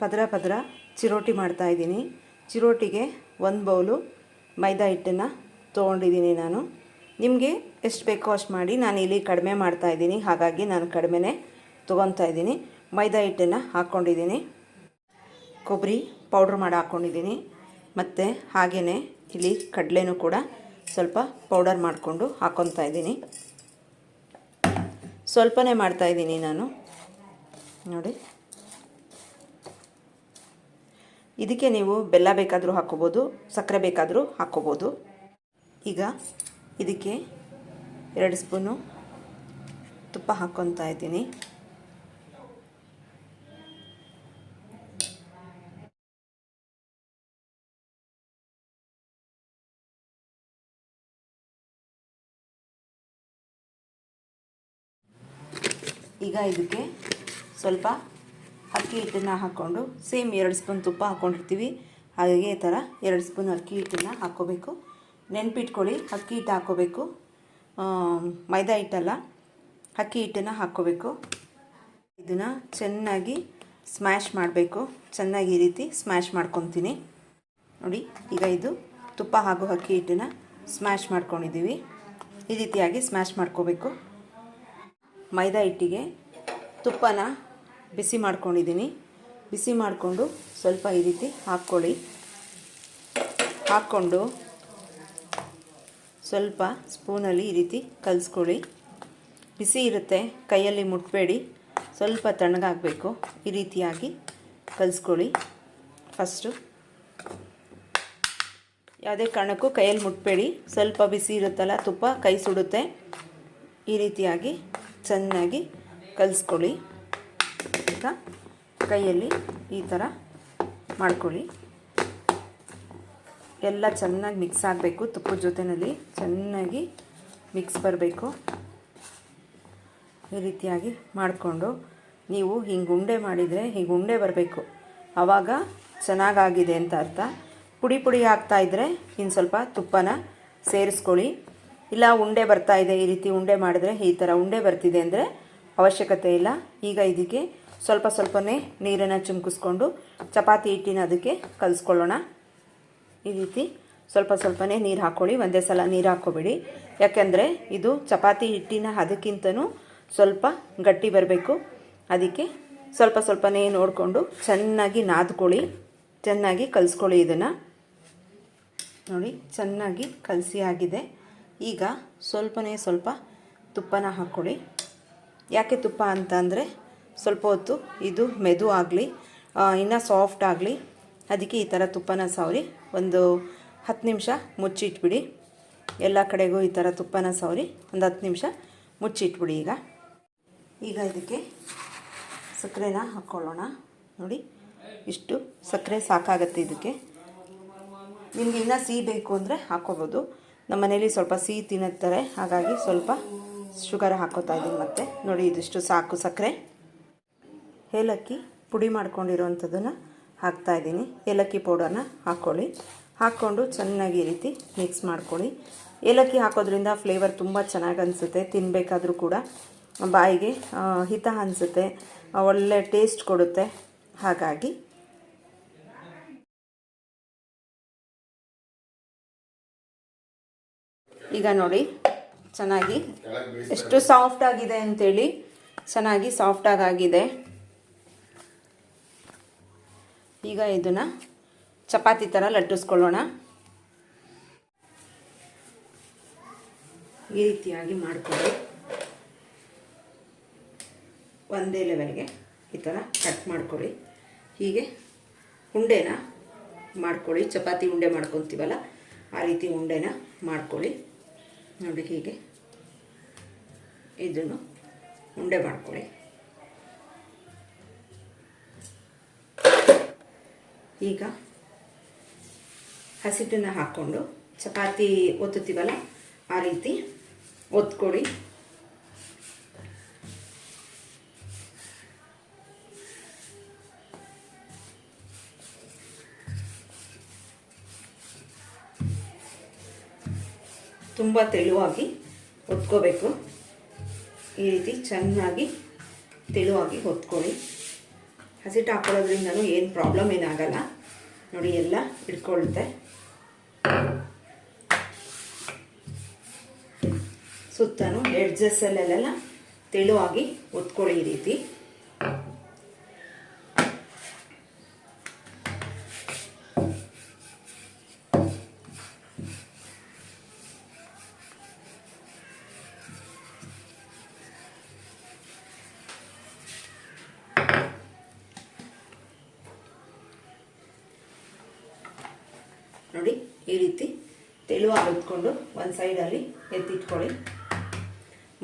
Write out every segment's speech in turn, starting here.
ಪದರ ಪದರ ಚಿರೋಟಿ ಮಾಡ್ತಾಯಿದ್ದೀನಿ ಚಿರೋಟಿಗೆ ಒಂದು ಬೌಲು ಮೈದಾ ಹಿಟ್ಟನ್ನು ತೊಗೊಂಡಿದ್ದೀನಿ ನಾನು. ನಿಮಗೆ ಎಷ್ಟು ಬೇಕೋ ಅಷ್ಟು ಮಾಡಿ ನಾನು ಇಲ್ಲಿ ಕಡಿಮೆ ಮಾಡ್ತಾಯಿದ್ದೀನಿ ಹಾಗಾಗಿ ನಾನು ಕಡಿಮೆನೇ ತೊಗೊತಾ ಇದ್ದೀನಿ. ಮೈದಾ ಹಿಟ್ಟನ್ನು ಹಾಕ್ಕೊಂಡಿದ್ದೀನಿ ಕೊಬ್ಬರಿ ಪೌಡ್ರ್ ಮಾಡಿ ಹಾಕ್ಕೊಂಡಿದ್ದೀನಿ ಮತ್ತು ಹಾಗೆಯೇ ಇಲ್ಲಿ ಕಡಲೆನೂ ಕೂಡ ಸ್ವಲ್ಪ ಪೌಡರ್ ಮಾಡಿಕೊಂಡು ಹಾಕ್ಕೊತಾ ಇದ್ದೀನಿ. ಸ್ವಲ್ಪನೇ ಮಾಡ್ತಾಯಿದ್ದೀನಿ ನಾನು. ನೋಡಿ. ಇದಕ್ಕೆ ನೀವು ಬೆಲ್ಲ ಬೇಕಾದರೂ ಹಾಕ್ಕೋಬೋದು, ಸಕ್ಕರೆ ಬೇಕಾದರೂ ಹಾಕ್ಕೋಬೋದು. ಈಗ ಇದಕ್ಕೆ ಎರಡು ಸ್ಪೂನು ತುಪ್ಪ ಹಾಕ್ಕೊತಾ ಇದ್ದೀನಿ. ಈಗ ಇದಕ್ಕೆ ಸ್ವಲ್ಪ ಅಕ್ಕಿ ಹಿಟ್ಟನ್ನು ಹಾಕ್ಕೊಂಡು ಸೇಮ್ ಎರಡು ಸ್ಪೂನ್ ತುಪ್ಪ ಹಾಕ್ಕೊಂಡಿರ್ತೀವಿ ಹಾಗೆ ಈ ಥರ ಎರಡು ಸ್ಪೂನ್ ಅಕ್ಕಿ ಹಿಟ್ಟನ್ನು ಹಾಕ್ಕೋಬೇಕು. ನೆನ್ಪಿಟ್ಕೊಳ್ಳಿ, ಅಕ್ಕಿ ಹಿಟ್ಟು ಹಾಕ್ಕೋಬೇಕು. ಮೈದಾ ಹಿಟ್ಟಲ್ಲ, ಅಕ್ಕಿ ಹಿಟ್ಟನ್ನು ಹಾಕ್ಕೋಬೇಕು. ಇದನ್ನು ಚೆನ್ನಾಗಿ ಸ್ಮ್ಯಾಶ್ ಮಾಡಬೇಕು. ಚೆನ್ನಾಗಿ ಈ ರೀತಿ ಸ್ಮ್ಯಾಶ್ ಮಾಡ್ಕೊತೀನಿ. ನೋಡಿ, ಈಗ ಇದು ತುಪ್ಪ ಹಾಗೂ ಅಕ್ಕಿ ಹಿಟ್ಟನ್ನು ಸ್ಮ್ಯಾಶ್ ಮಾಡ್ಕೊಂಡಿದ್ದೀವಿ. ಈ ರೀತಿಯಾಗಿ ಸ್ಮ್ಯಾಶ್ ಮಾಡ್ಕೋಬೇಕು. ಮೈದಾ ಹಿಟ್ಟಿಗೆ ತುಪ್ಪನ ಬಿಸಿ ಮಾಡ್ಕೊಂಡಿದ್ದೀನಿ. ಬಿಸಿ ಮಾಡಿಕೊಂಡು ಸ್ವಲ್ಪ ಈ ರೀತಿ ಹಾಕ್ಕೊಳ್ಳಿ. ಹಾಕ್ಕೊಂಡು ಸ್ವಲ್ಪ ಸ್ಪೂನಲ್ಲಿ ಈ ರೀತಿ ಕಲಿಸ್ಕೊಳ್ಳಿ. ಬಿಸಿ ಇರುತ್ತೆ, ಕೈಯಲ್ಲಿ ಮುಟ್ಬೇಡಿ. ಸ್ವಲ್ಪ ತಣ್ಣಗಾಗಬೇಕು, ಈ ರೀತಿಯಾಗಿ ಕಲಿಸ್ಕೊಳ್ಳಿ. ಫಸ್ಟು ಯಾವುದೇ ಕಾರಣಕ್ಕೂ ಕೈಯಲ್ಲಿ ಮುಟ್ಬೇಡಿ. ಸ್ವಲ್ಪ ಬಿಸಿ ಇರುತ್ತಲ್ಲ, ತುಪ್ಪ ಕೈ ಸುಡುತ್ತೆ. ಈ ರೀತಿಯಾಗಿ ಚೆನ್ನಾಗಿ ಕಲಿಸ್ಕೊಳ್ಳಿ. ಈಗ ಕೈಯಲ್ಲಿ ಈ ಥರ ಮಾಡ್ಕೊಳ್ಳಿ. ಎಲ್ಲ ಚೆನ್ನಾಗಿ ಮಿಕ್ಸ್ ಆಗಬೇಕು ತುಪ್ಪದ ಜೊತೆಯಲ್ಲಿ ಚೆನ್ನಾಗಿ ಮಿಕ್ಸ್ ಬರಬೇಕು. ಈ ರೀತಿಯಾಗಿ ಮಾಡಿಕೊಂಡು ನೀವು ಹಿಂಗೆ ಉಂಡೆ ಮಾಡಿದರೆ ಹಿಂಗೆ ಉಂಡೆ ಬರಬೇಕು. ಆವಾಗ ಚೆನ್ನಾಗಾಗಿದೆ ಅಂತ ಅರ್ಥ. ಪುಡಿ ಪುಡಿ ಹಾಕ್ತಾಯಿದ್ರೆ ಇನ್ನು ಸ್ವಲ್ಪ ತುಪ್ಪನ ಸೇರಿಸ್ಕೊಳ್ಳಿ. ಇಲ್ಲ, ಉಂಡೆ ಬರ್ತಾ ಇದೆ, ಈ ರೀತಿ ಉಂಡೆ ಮಾಡಿದ್ರೆ ಈ ಥರ ಉಂಡೆ ಬರ್ತಿದೆ ಅಂದರೆ ಅವಶ್ಯಕತೆ ಇಲ್ಲ. ಈಗ ಇದಕ್ಕೆ ಸ್ವಲ್ಪ ಸ್ವಲ್ಪನೇ ನೀರನ್ನು ಚುಮ್ಕಿಸ್ಕೊಂಡು ಚಪಾತಿ ಹಿಟ್ಟಿನ ಅದಕ್ಕೆ ಕಲಿಸ್ಕೊಳ್ಳೋಣ. ಈ ರೀತಿ ಸ್ವಲ್ಪ ಸ್ವಲ್ಪನೇ ನೀರು ಹಾಕ್ಕೊಳ್ಳಿ ಒಂದೇ ಸಲ ನೀರು ಹಾಕ್ಕೋಬೇಡಿ. ಯಾಕೆಂದರೆ ಇದು ಚಪಾತಿ ಹಿಟ್ಟಿನ ಅದಕ್ಕಿಂತನೂ ಸ್ವಲ್ಪ ಗಟ್ಟಿ ಬರಬೇಕು. ಅದಕ್ಕೆ ಸ್ವಲ್ಪ ಸ್ವಲ್ಪನೇ ನೋಡಿಕೊಂಡು ಚೆನ್ನಾಗಿ ನಾದ್ಕೊಳ್ಳಿ, ಚೆನ್ನಾಗಿ ಕಲಿಸ್ಕೊಳ್ಳಿ ಇದನ್ನು. ನೋಡಿ, ಚೆನ್ನಾಗಿ ಕಲಸಿ ಆಗಿದೆ. ಈಗ ಸ್ವಲ್ಪನೇ ಸ್ವಲ್ಪ ತುಪ್ಪನ ಹಾಕ್ಕೊಳ್ಳಿ. ಯಾಕೆ ತುಪ್ಪ ಅಂತ ಸ್ವಲ್ಪ ಹೊತ್ತು ಇದು ಮೆದು ಆಗಲಿ ಇನ್ನು ಸಾಫ್ಟ್ ಆಗಲಿ, ಅದಕ್ಕೆ ಈ ಥರ ತುಪ್ಪನ ಸವರಿ ಒಂದು ಹತ್ತು ನಿಮಿಷ ಮುಚ್ಚಿಟ್ಬಿಡಿ. ಎಲ್ಲ ಕಡೆಗೂ ಈ ಥರ ತುಪ್ಪನ ಸವರಿ ಒಂದು ಹತ್ತು ನಿಮಿಷ ಮುಚ್ಚಿಟ್ಬಿಡಿ ಈಗ. ಈಗ ಇದಕ್ಕೆ ಸಕ್ಕರೆನ ಹಾಕ್ಕೊಳ್ಳೋಣ ನೋಡಿ, ಇಷ್ಟು ಸಕ್ಕರೆ ಸಾಕಾಗತ್ತೆ ಇದಕ್ಕೆ. ನಿಮಗೆ ಇನ್ನೂ ಸಿಹಿ ಬೇಕು ಅಂದರೆ ಹಾಕ್ಕೋಬೋದು ನಮ್ಮ ಮನೇಲಿ ಸ್ವಲ್ಪ ಸಿಹಿ ತಿನ್ನುತ್ತಾರೆ, ಹಾಗಾಗಿ ಸ್ವಲ್ಪ ಶುಗರ್ ಹಾಕೋತಾ ಇದ್ದೀನಿ ಮತ್ತೆ. ನೋಡಿ, ಇದಿಷ್ಟು ಸಾಕು ಸಕ್ಕರೆ. ಏಲಕ್ಕಿ ಪುಡಿ ಮಾಡ್ಕೊಂಡಿರೋವಂಥದ್ದನ್ನು ಹಾಕ್ತಾಯಿದ್ದೀನಿ ಏಲಕ್ಕಿ ಪೌಡರ್ನ ಹಾಕ್ಕೊಳ್ಳಿ ಹಾಕ್ಕೊಂಡು ಚೆನ್ನಾಗಿ ರೀತಿ ಮಿಕ್ಸ್ ಮಾಡ್ಕೊಳ್ಳಿ. ಏಲಕ್ಕಿ ಹಾಕೋದ್ರಿಂದ ಫ್ಲೇವರ್ ತುಂಬ ಚೆನ್ನಾಗಿ ಅನಿಸುತ್ತೆ. ತಿನ್ನಬೇಕಾದ್ರೂ ಕೂಡ ಬಾಯಿಗೆ ಹಿತ ಅನಿಸುತ್ತೆ. ಒಳ್ಳೆ ಟೇಸ್ಟ್ ಕೊಡುತ್ತೆ. ಹಾಗಾಗಿ ಈಗ ನೋಡಿ, ಚೆನ್ನಾಗಿ ಎಷ್ಟು ಸಾಫ್ಟ್ ಆಗಿದೆ ಅಂತೇಳಿ. ಚೆನ್ನಾಗಿ ಸಾಫ್ಟಾಗಿ ಆಗಿದೆ. ಈಗ ಇದನ್ನು ಚಪಾತಿ ಥರ ಲಟ್ಟಿಸ್ಕೊಳ್ಳೋಣ. ಈ ರೀತಿಯಾಗಿ ಮಾಡಿಕೊಳ್ಳಿ. ಒಂದೇ ಲೆವೆಲ್ಗೆ ಈ ಥರ ಕಟ್ ಮಾಡ್ಕೊಳ್ಳಿ. ಹೀಗೆ ಉಂಡೆನ ಮಾಡ್ಕೊಳ್ಳಿ. ಚಪಾತಿ ಉಂಡೆ ಮಾಡ್ಕೊತೀವಲ್ಲ, ಆ ರೀತಿ ಉಂಡೆನ ಮಾಡ್ಕೊಳ್ಳಿ. ನೋಡಿ ಹೀಗೆ ಇದನ್ನು ಉಂಡೆ ಮಾಡ್ಕೊಳ್ಳಿ. ಈಗ ಹಸಿಟ್ಟನ್ನ ಹಾಕ್ಕೊಂಡು ಚಪಾತಿ ಒತ್ತುತ್ತೀವಲ್ಲ, ಆ ರೀತಿ ಒತ್ಕೊಳ್ಳಿ ತುಂಬ ತೆಳುವಾಗಿ ಒತ್ಕೋಬೇಕು. ಈ ರೀತಿ ಚೆನ್ನಾಗಿ ತೆಳುವಾಗಿ ಹೊತ್ಕೊಳ್ಳಿ ಹಸಿಟ್ಟು ಹಾಕೊಳ್ಳೋದ್ರಿಂದನೂ ಏನು ಪ್ರಾಬ್ಲಮ್ ಏನಾಗಲ್ಲ. ನೋಡಿ ಎಲ್ಲ ಇಟ್ಕೊಳ್ಳುತ್ತೆ ಸುತ್ತನೂ ಎಡ್ಜಸ್ಸಲ್ಲೆಲ್ಲ ತೆಳುವಾಗಿ ಒತ್ಕೊಳ್ಳಿ ಈ ರೀತಿ. ಈ ರೀತಿ ತೆಳುವಾಗಿ ಉತ್ಕೊಂಡು ಒಂದು ಸೈಡಲ್ಲಿ ಎತ್ತಿಟ್ಕೊಳ್ಳಿ.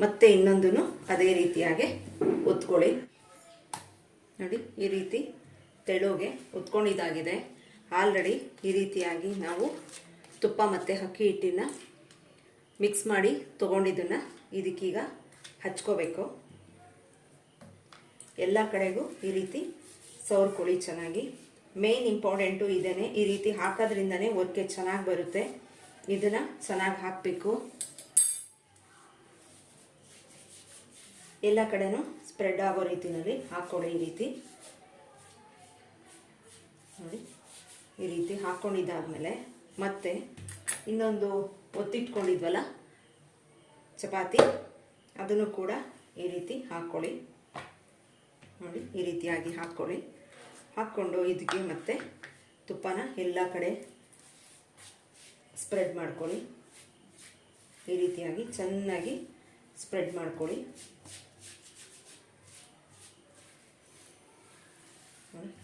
ಮತ್ತೆ ಇನ್ನೊಂದನ್ನು ಅದೇ ರೀತಿಯಾಗಿ ಒತ್ಕೊಳ್ಳಿ. ನೋಡಿ, ಈ ರೀತಿ ತೆಳುಗೆ ಒತ್ಕೊಂಡಿದ್ದಾಗಿದೆ. ಆಲ್ರೆಡಿ ಈ ರೀತಿಯಾಗಿ ನಾವು ತುಪ್ಪ ಮತ್ತು ಅಕ್ಕಿ ಹಿಟ್ಟಿನ ಮಿಕ್ಸ್ ಮಾಡಿ ತೊಗೊಂಡಿದ್ದನ್ನು ಇದಕ್ಕೀಗ ಹಚ್ಕೋಬೇಕು. ಎಲ್ಲ ಕಡೆಗೂ ಈ ರೀತಿ ಸೌರ್ಕೊಳ್ಳಿ ಚೆನ್ನಾಗಿ. ಮೇನ್ ಇಂಪಾರ್ಟೆಂಟು ಇದೇನೆ ಈ ರೀತಿ ಹಾಕೋದ್ರಿಂದನೇ ಒರ್ಕೆ ಚೆನ್ನಾಗಿ ಬರುತ್ತೆ. ಇದನ್ನು ಚೆನ್ನಾಗಿ ಹಾಕಬೇಕು. ಎಲ್ಲ ಕಡೆನೂ ಸ್ಪ್ರೆಡ್ ಆಗೋ ರೀತಿಯಲ್ಲಿ ಹಾಕ್ಕೊಳ್ಳಿ ಈ ರೀತಿ. ನೋಡಿ, ಈ ರೀತಿ ಹಾಕ್ಕೊಂಡಿದ್ದಾದಮೇಲೆ ಮತ್ತೆ ಇನ್ನೊಂದು ಒತ್ತಿಟ್ಕೊಂಡಿದ್ವಲ್ಲ? ಚಪಾತಿ. ಅದನ್ನು ಕೂಡ ಈ ರೀತಿ ಹಾಕ್ಕೊಳ್ಳಿ ನೋಡಿ, ಈ ರೀತಿಯಾಗಿ ಹಾಕ್ಕೊಳ್ಳಿ ಹಾಕ್ಕೊಂಡು ಇದಕ್ಕೆ ಮತ್ತೆ ತುಪ್ಪನ ಎಲ್ಲ ಕಡೆ ಸ್ಪ್ರೆಡ್ ಮಾಡ್ಕೊಳ್ಳಿ. ಈ ರೀತಿಯಾಗಿ ಚೆನ್ನಾಗಿ ಸ್ಪ್ರೆಡ್ ಮಾಡ್ಕೊಳ್ಳಿ.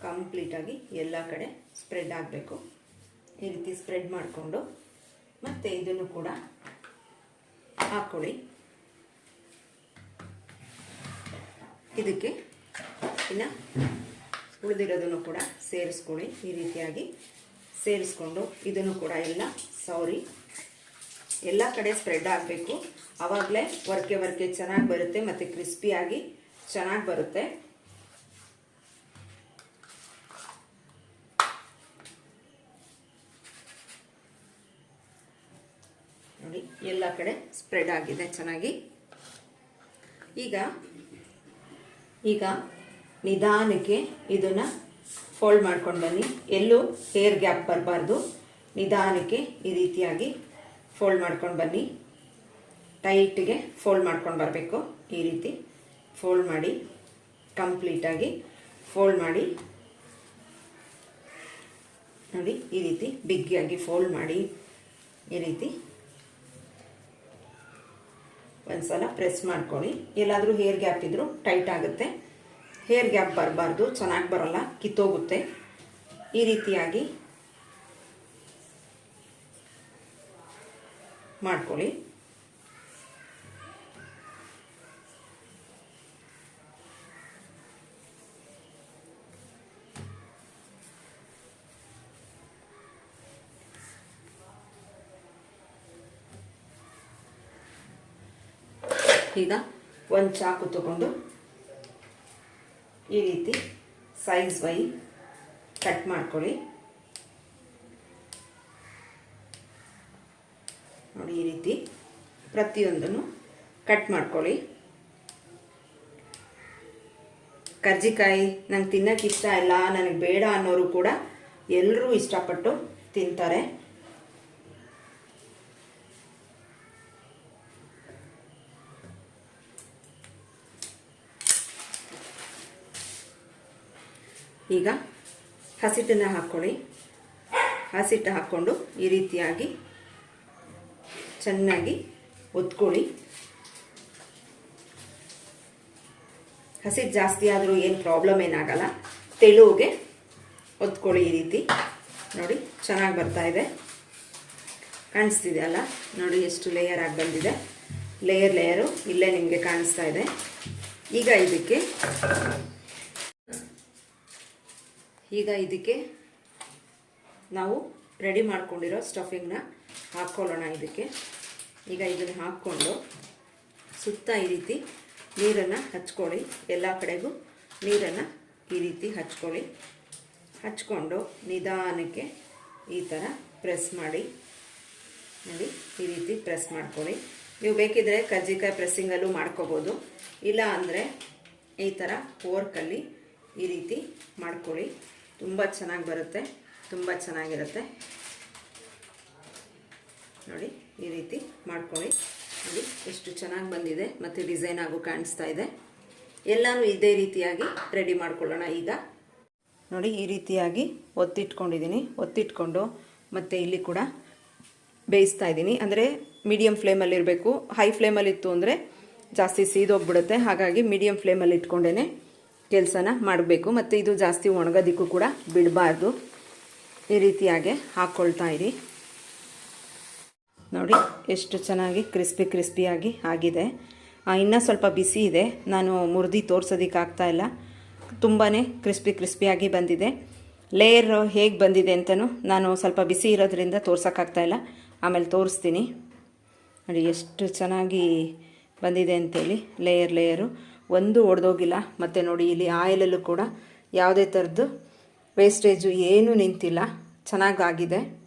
ಕಂಪ್ಲೀಟಾಗಿ ಎಲ್ಲ ಕಡೆ ಸ್ಪ್ರೆಡ್ ಆಗಬೇಕು. ಈ ರೀತಿ ಸ್ಪ್ರೆಡ್ ಮಾಡಿಕೊಂಡು ಮತ್ತೆ ಇದನ್ನು ಕೂಡ ಹಾಕ್ಕೊಳ್ಳಿ. ಇದಕ್ಕೆ ಇನ್ನು ಉಳಿದಿರೋದನ್ನು ಕೂಡ ಸೇರಿಸ್ಕೊಳ್ಳಿ. ಈ ರೀತಿಯಾಗಿ ಸೇರಿಸ್ಕೊಂಡು ಇದನ್ನು ಕೂಡ ಎಲ್ಲ ಸೌರಿ ಎಲ್ಲ ಕಡೆ ಸ್ಪ್ರೆಡ್ ಆಗಬೇಕು. ಆವಾಗಲೇ ವರ್ಕೆ ವರ್ಕೆ ಚೆನ್ನಾಗಿ ಬರುತ್ತೆ ಮತ್ತು ಕ್ರಿಸ್ಪಿಯಾಗಿ ಚೆನ್ನಾಗಿ ಬರುತ್ತೆ. ನೋಡಿ, ಎಲ್ಲ ಕಡೆ ಸ್ಪ್ರೆಡ್ ಆಗಿದೆ ಚೆನ್ನಾಗಿ. ಈಗ ಈಗ ನಿಧಾನಕ್ಕೆ ಇದನ್ನು ಫೋಲ್ಡ್ ಮಾಡ್ಕೊಂಡು ಬನ್ನಿ. ಎಲ್ಲೂ ಹೇರ್ ಗ್ಯಾಪ್ ಬರಬಾರ್ದು. ನಿಧಾನಕ್ಕೆ ಈ ರೀತಿಯಾಗಿ ಫೋಲ್ಡ್ ಮಾಡ್ಕೊಂಡು ಬನ್ನಿ. ಟೈಟ್ಗೆ ಫೋಲ್ಡ್ ಮಾಡ್ಕೊಂಡು ಬರಬೇಕು. ಈ ರೀತಿ ಫೋಲ್ಡ್ ಮಾಡಿ ಕಂಪ್ಲೀಟಾಗಿ ಫೋಲ್ಡ್ ಮಾಡಿ. ನೋಡಿ, ಈ ರೀತಿ ಬಿಗ್ಗಿಯಾಗಿ ಫೋಲ್ಡ್ ಮಾಡಿ. ಈ ರೀತಿ ಒಂದ್ಸಲ ಪ್ರೆಸ್ ಮಾಡ್ಕೊಳ್ಳಿ. ಎಲ್ಲಾದರೂ ಹೇರ್ ಗ್ಯಾಪ್ ಇದ್ದರೂ ಟೈಟ್ ಆಗುತ್ತೆ. ಹೇರ್ ಗ್ಯಾಪ್ ಬರಬಾರ್ದು ಚೆನ್ನಾಗಿ ಬರೋಲ್ಲ ಕಿತ್ತೋಗುತ್ತೆ. ಈ ರೀತಿಯಾಗಿ ಮಾಡ್ಕೊಳ್ಳಿ. ಈಗ ಒಂದು ಚಾಕು ತಗೊಂಡು ಈ ರೀತಿ ಸೈಜ್ ವೈ ಕಟ್ ಮಾಡ್ಕೊಳ್ಳಿ. ನೋಡಿ ಈ ರೀತಿ ಪ್ರತಿಯೊಂದನ್ನು ಕಟ್ ಮಾಡ್ಕೊಳ್ಳಿ. ಕರ್ಜಿಕಾಯಿ ನಂಗೆ ತಿನ್ನಕ್ಕೆ ಇಷ್ಟ ಇಲ್ಲ, ನನಗೆ ಬೇಡ ಅನ್ನೋರು ಕೂಡ ಎಲ್ಲರೂ ಇಷ್ಟಪಟ್ಟು ತಿಂತಾರೆ. ಈಗ ಹಸಿಟ್ಟನ್ನು ಹಾಕ್ಕೊಳ್ಳಿ ಹಸಿಟ್ಟು ಹಾಕ್ಕೊಂಡು ಈ ರೀತಿಯಾಗಿ ಚೆನ್ನಾಗಿ ಒತ್ಕೊಳ್ಳಿ ಹಸಿಟ್ಟು ಜಾಸ್ತಿ ಆದರೂ ಏನು ಪ್ರಾಬ್ಲಮ್ ಏನಾಗಲ್ಲ. ತೆಳುಗೆ ಒತ್ಕೊಳ್ಳಿ ಈ ರೀತಿ. ನೋಡಿ, ಚೆನ್ನಾಗಿ ಬರ್ತಾ ಇದೆ. ಕಾಣಿಸ್ತಿದೆ ಅಲ್ಲ? ನೋಡಿ, ಎಷ್ಟು ಲೇಯರ್ ಆಗಿ ಬಂದಿದೆ. ಲೇಯರ್ ಲೇಯರು ಇಲ್ಲೇ ನಿಮಗೆ ಕಾಣಿಸ್ತಾ ಇದೆ. ಈಗ ಇದಕ್ಕೆ ಈಗ ಇದಕ್ಕೆ ನಾವು ರೆಡಿ ಮಾಡ್ಕೊಂಡಿರೋ ಸ್ಟಫಿಂಗ್ನ ಹಾಕ್ಕೊಳ್ಳೋಣ ಇದಕ್ಕೆ. ಈಗ ಇದನ್ನು ಹಾಕ್ಕೊಂಡು ಸುತ್ತ ಈ ರೀತಿ ನೀರನ್ನು ಹಚ್ಕೊಳ್ಳಿ. ಎಲ್ಲ ಕಡೆಗೂ ನೀರನ್ನು ಈ ರೀತಿ ಹಚ್ಕೊಳ್ಳಿ. ಹಚ್ಕೊಂಡು ನಿಧಾನಕ್ಕೆ ಈ ಥರ ಪ್ರೆಸ್ ಮಾಡಿ. ನೋಡಿ, ಈ ರೀತಿ ಪ್ರೆಸ್ ಮಾಡ್ಕೊಳ್ಳಿ. ನೀವು ಬೇಕಿದ್ರೆ ಕಜ್ಜಿಕಾಯಿ ಪ್ರೆಸ್ಸಿಂಗಲ್ಲೂ ಮಾಡ್ಕೋಬೋದು. ಇಲ್ಲ ಅಂದರೆ ಈ ಥರ ಫೋರ್ಕಲ್ಲಿ ಈ ರೀತಿ ಮಾಡ್ಕೊಳ್ಳಿ. ತುಂಬ ಚೆನ್ನಾಗಿ ಬರುತ್ತೆ, ತುಂಬ ಚೆನ್ನಾಗಿರುತ್ತೆ. ನೋಡಿ, ಈ ರೀತಿ ಮಾಡ್ಕೊಳ್ಳಿ. ನೋಡಿ, ಎಷ್ಟು ಚೆನ್ನಾಗಿ ಬಂದಿದೆ, ಮತ್ತು ಡಿಸೈನ್ ಆಗು ಕಾಣಿಸ್ತಾ ಇದೆ. ಎಲ್ಲನೂ ಇದೇ ರೀತಿಯಾಗಿ ರೆಡಿ ಮಾಡ್ಕೊಳ್ಳೋಣ ಈಗ. ನೋಡಿ, ಈ ರೀತಿಯಾಗಿ ಒತ್ತಿಟ್ಕೊಂಡಿದ್ದೀನಿ, ಒತ್ತಿಟ್ಕೊಂಡು ಮತ್ತು ಇಲ್ಲಿ ಕೂಡ ಬೇಯಿಸ್ತಾ ಇದ್ದೀನಿ. ಅಂದರೆ ಮೀಡಿಯಮ್ ಫ್ಲೇಮಲ್ಲಿರಬೇಕು ಹೈ ಫ್ಲೇಮಲ್ಲಿತ್ತು ಅಂದರೆ ಜಾಸ್ತಿ ಸೀದೋಗ್ಬಿಡುತ್ತೆ. ಹಾಗಾಗಿ ಮೀಡಿಯಮ್ ಫ್ಲೇಮಲ್ಲಿ ಇಟ್ಕೊಂಡೇ ಕೆಲಸನ ಮಾಡಬೇಕು, ಮತ್ತು ಇದು ಜಾಸ್ತಿ ಒಣಗೋದಿಕ್ಕೂ ಕೂಡ ಬಿಡಬಾರ್ದು. ಈ ರೀತಿಯಾಗಿ ಹಾಕ್ಕೊಳ್ತಾ ಇರಿ. ನೋಡಿ, ಎಷ್ಟು ಚೆನ್ನಾಗಿ ಕ್ರಿಸ್ಪಿ ಕ್ರಿಸ್ಪಿಯಾಗಿ ಆಗಿದೆ. ಇನ್ನೂ ಸ್ವಲ್ಪ ಬಿಸಿ ಇದೆ. ನಾನು ಮುರಿದು ತೋರ್ಸೋದಕ್ಕೆ ಆಗ್ತಾ ಇಲ್ಲ. ತುಂಬಾ ಕ್ರಿಸ್ಪಿ ಕ್ರಿಸ್ಪಿಯಾಗಿ ಬಂದಿದೆ. ಲೇಯರ್ ಹೇಗೆ ಬಂದಿದೆ ಅಂತಲೂ ನಾನು ಸ್ವಲ್ಪ ಬಿಸಿ ಇರೋದ್ರಿಂದ ತೋರ್ಸೋಕ್ಕಾಗ್ತಾ ಇಲ್ಲ. ಆಮೇಲೆ ತೋರಿಸ್ತೀನಿ. ನೋಡಿ, ಎಷ್ಟು ಚೆನ್ನಾಗಿ ಬಂದಿದೆ ಅಂತೇಳಿ ಲೇಯರ್ ಲೇಯರು ಒಂದು ಒಡೆದೋಗಿಲ್ಲ. ಮತ್ತು ನೋಡಿ ಇಲ್ಲಿ ಆಯಿಲಲ್ಲೂ ಕೂಡ ಯಾವುದೇ ಥರದ್ದು ವೇಸ್ಟೇಜು ಏನೂ ನಿಂತಿಲ್ಲ. ಚೆನ್ನಾಗಾಗಿದೆ.